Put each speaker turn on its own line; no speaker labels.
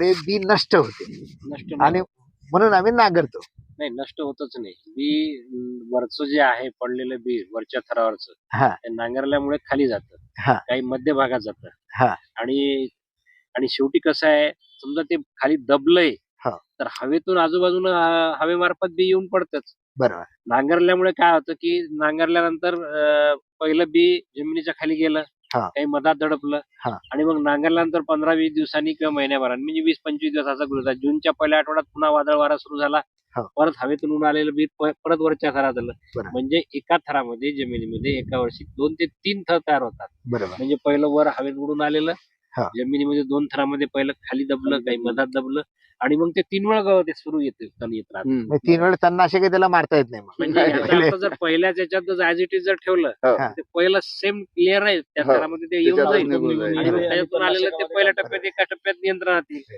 ते बी नष्ट होते
नष्ट
आणि म्हणून आम्ही नांगरतो
नाही, नष्ट होतच नाही बी वरचं जे आहे पडलेलं बी वरच्या थरावरचं
हा.
ते नांगरल्यामुळे खाली जातं
हा.
काही मध्य भागात जातं
हा.
आणि आणि शेवटी कसं आहे समजा ते खाली दबलंय
हा.
तर हवेतून आजूबाजूला अं, हवेमार्फत बी येऊन पडतच
बरोबर
नांगरल्यामुळे काय होतं की नांगरल्यानंतर अं, पहिलं बी जमिनीच्या खाली गेलं
हा.
काही मधात दडपलं
हा.
आणि मग नांगरल्यानंतर पंधरा वीस दिवसांनी किंवा महिन्याभराने म्हणजे वीस पंचवीस दिवसाचा होता जूनच्या पहिल्या आठवड्यात पुन्हा वादळ वारा सुरू झाला
हा.
परत हवेतून ऊन आलेलं बी प- परत वरच्या थरात आलं. म्हणजे एका थरामध्ये जमिनीमध्ये एका वर्षी दोन ते तीन थर तयार होतात
बरोबर
म्हणजे पहिलं वर हवेत उडून आलेलं
हा.
जमिनीमध्ये दोन थरामध्ये पहिलं खाली दबलं काही मधात दबलं आणि मग ते तीन वेळा गवत ते सुरू येते तण येत राहतं.
मग तीन वेळ तणनाशक त्याला मारता येत नाही मग
म्हणजे याचा अर्थ जर पहिल्याच याच्यात ऍज इट इज जर ठेवलं
हा.
ते पहिलं सेम क्लिअर आहे त्या
हा.
थरामध्ये ते येऊन जाईल
निघून जाईल.
आणि मग त्याच्यातून आलेलं ते पहिल्या टप्प्यात एका टप्प्यात नियंत्रणात येईल